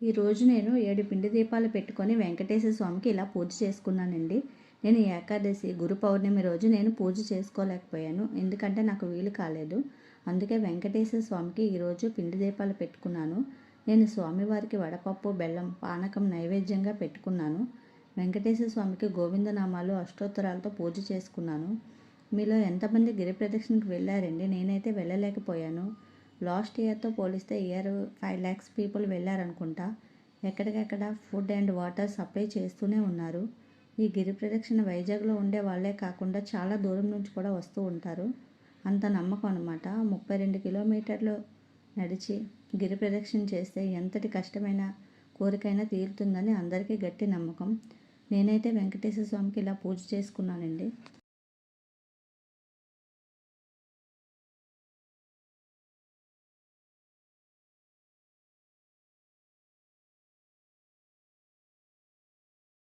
ఈరోజు నేను ఏడు పిండి దీపాలు పెట్టుకొని వెంకటేశ్వర స్వామికి ఇలా పూజ చేసుకున్నానండి. నేను ఏకాదశి గురు పౌర్ణమి రోజు నేను పూజ చేసుకోలేకపోయాను. ఎందుకంటే నాకు వీలు కాలేదు. అందుకే వెంకటేశ్వర స్వామికి ఈరోజు పిండి దీపాలు పెట్టుకున్నాను. నేను స్వామివారికి వడపప్పు బెల్లం పానకం నైవేద్యంగా పెట్టుకున్నాను. వెంకటేశ్వర స్వామికి గోవిందనామాలు అష్టోత్తరాలతో పూజ చేసుకున్నాను. మీలో ఎంతమంది గిరి ప్రదక్షిణకి వెళ్ళారండి? నేనైతే వెళ్ళలేకపోయాను. లాస్ట్ ఇయర్తో పోలిస్తే ఇయర్ ఫైవ్ ల్యాక్స్ పీపుల్ వెళ్ళారనుకుంటా. ఎక్కడికెక్కడ ఫుడ్ అండ్ వాటర్ సప్లై చేస్తూనే ఉన్నారు. ఈ గిరి ప్రదక్షిణ వైజాగ్లో ఉండే వాళ్ళే కాకుండా చాలా దూరం నుంచి కూడా వస్తూ ఉంటారు. అంత నమ్మకం అనమాట ముప్పై రెండు కిలోమీటర్లు నడిచి గిరి ప్రదక్షిణ చేస్తే ఎంతటి కష్టమైన కోరికైనా తీరుతుందని అందరికీ గట్టి నమ్మకం. నేనైతే వెంకటేశ్వర స్వామికి ఇలా పూజ చేసుకున్నానండి.